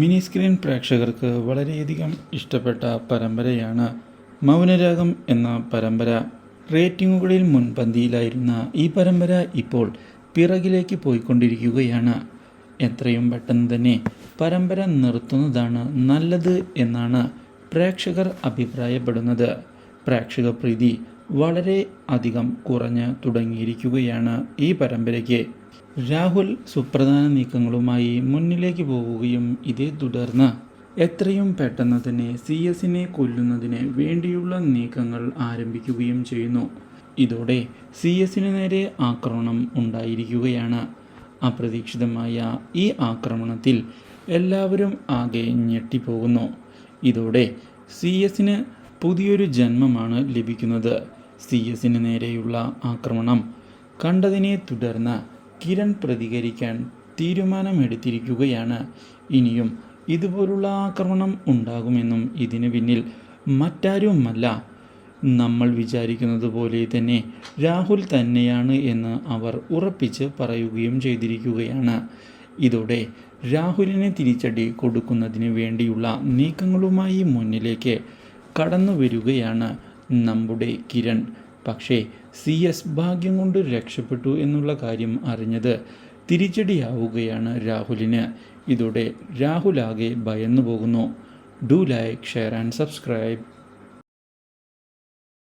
Mini screen പ്രേക്ഷകർക്ക് വളരെയധികം ഇഷ്ടപ്പെട്ട പരമ്പരയാണ് മൗനരാഗം എന്ന പരമ്പര. റേറ്റിംഗുകളിൽ മുൻപന്തിയിലായിരുന്ന ഈ പരമ്പര ഇപ്പോൾ പിറകിലേക്ക് പോയിക്കൊണ്ടിരിക്കുകയാണ്. എത്രയും പെട്ടെന്ന് തന്നെ പരമ്പര നിർത്തുന്നതാണ് നല്ലത് എന്നാണ് പ്രേക്ഷകർ അഭിപ്രായപ്പെടുന്നത്. പ്രേക്ഷക പ്രീതി വളരെ അധികം കുറഞ്ഞ് തുടങ്ങിയിരിക്കുകയാണ് ഈ പരമ്പരയ്ക്ക്. രാഹുൽ സുപ്രധാന നീക്കങ്ങളുമായി മുന്നിലേക്ക് പോവുകയും ഇതേ തുടർന്ന് എത്രയും പെട്ടെന്ന് തന്നെ സി എസിനെ കൊല്ലുന്നതിന് വേണ്ടിയുള്ള നീക്കങ്ങൾ ആരംഭിക്കുകയും ചെയ്യുന്നു. ഇതോടെ സി എസിന് നേരെ ആക്രമണം ഉണ്ടായിരിക്കുകയാണ്. അപ്രതീക്ഷിതമായ ഈ ആക്രമണത്തിൽ എല്ലാവരും ആകെ ഞെട്ടിപ്പോകുന്നു. ഇതോടെ സി എസിന് പുതിയൊരു ജന്മമാണ് ലഭിക്കുന്നത്. സി എസിന് നേരെയുള്ള ആക്രമണം. കണ്ടതിനെ തുടർന്ന് കിരൺ പ്രതികരിക്കാൻ തീരുമാനമെടുത്തിരിക്കുകയാണ്. ഇനിയും ഇതുപോലുള്ള ആക്രമണം ഉണ്ടാകുമെന്നും ഇതിന് പിന്നിൽ മറ്റാരുമല്ല. നമ്മൾ വിചാരിക്കുന്നത് പോലെ തന്നെ രാഹുൽ തന്നെയാണ് എന്ന് അവർ ഉറപ്പിച്ച് പറയുകയും ചെയ്തിരിക്കുകയാണ്. ഇതോടെ രാഹുലിനെ തിരിച്ചടി കൊടുക്കുന്നതിന് വേണ്ടിയുള്ള നീക്കങ്ങളുമായി മുന്നിലേക്ക് കടന്നു വരികയാണ് നമ്മുടെ കിരൺ. പക്ഷേ സി എസ് ഭാഗ്യം കൊണ്ട് രക്ഷപ്പെട്ടു എന്നുള്ള കാര്യം അറിഞ്ഞത് തിരിച്ചടിയാവുകയാണ് രാഹുലിന്. ഇതോടെ രാഹുലാകെ ഭയന്നു പോകുന്നു do like share and subscribe.